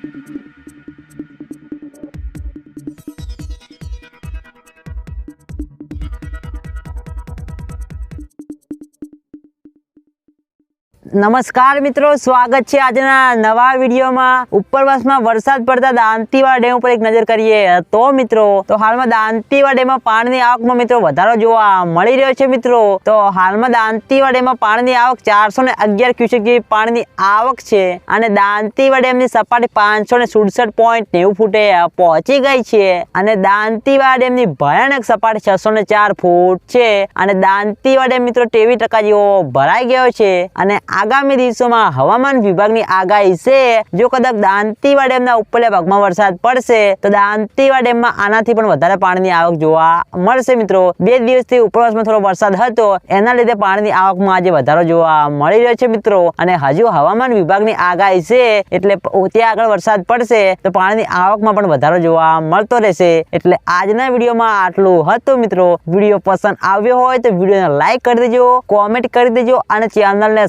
Thank you. નમસ્કાર મિત્રો, સ્વાગત છે આજના નવા વિડીયોમાં. ઉપરવાસમાં વરસાદ પડતા દાંતીવાડા ડેમ ઉપર એક નજર કરીએ તો મિત્રો, તો હાલમાં દાંતીવાડા ડેમમાં પાણીની આવકમાં મિત્રો વધારો જોવા મળી રહ્યો છે મિત્રો. તો હાલમાં દાંતીવાડા ડેમમાં પાણીની આવક ચારસો ને અગિયાર ક્યુસેક જેવી પાણીની આવક છે અને દાંતીવાડા ડેમની સપાટી પાંચસો ને સુડસઠ પોઈન્ટ નેવું ફૂટે પહોંચી ગઈ છે. અને દાંતીવાડા ડેમની ભયાનક સપાટી છસો ને ચાર ફૂટ છે. અને દાંતીવાડા ડેમ મિત્રો તેવી ટકા જેવો ભરાઈ ગયો છે. અને આગામી દિવસોમાં હવામાન વિભાગની આગાહી છે. જો કદાચ દાંતીવા ડેમના ઉપલા ભાગમાં વરસાદ પડશે, તો દાંતીવા ડેમમાં આનાથી પણ વધારે પાણીની આવક જોવા મળશે મિત્રો. બે દિવસથી ઉપરવાસમાં થોડો વરસાદ હતો, એના લીધે પાણીની આવકમાં આજે વધારો જોવા મળી રહ્યો છે મિત્રો. અને હજુ હવામાન વિભાગની આગાહી છે, એટલે ત્યાં આગળ વરસાદ પડશે, તો પાણીની આવકમાં પણ વધારો જોવા મળતો રહેશે. એટલે આજના વિડીયોમાં આટલું હતું મિત્રો. વીડિયો પસંદ આવ્યો હોય તો વિડીયોને લાઈક કરી દેજો, કોમેન્ટ કરી દેજો, અને ચેનલને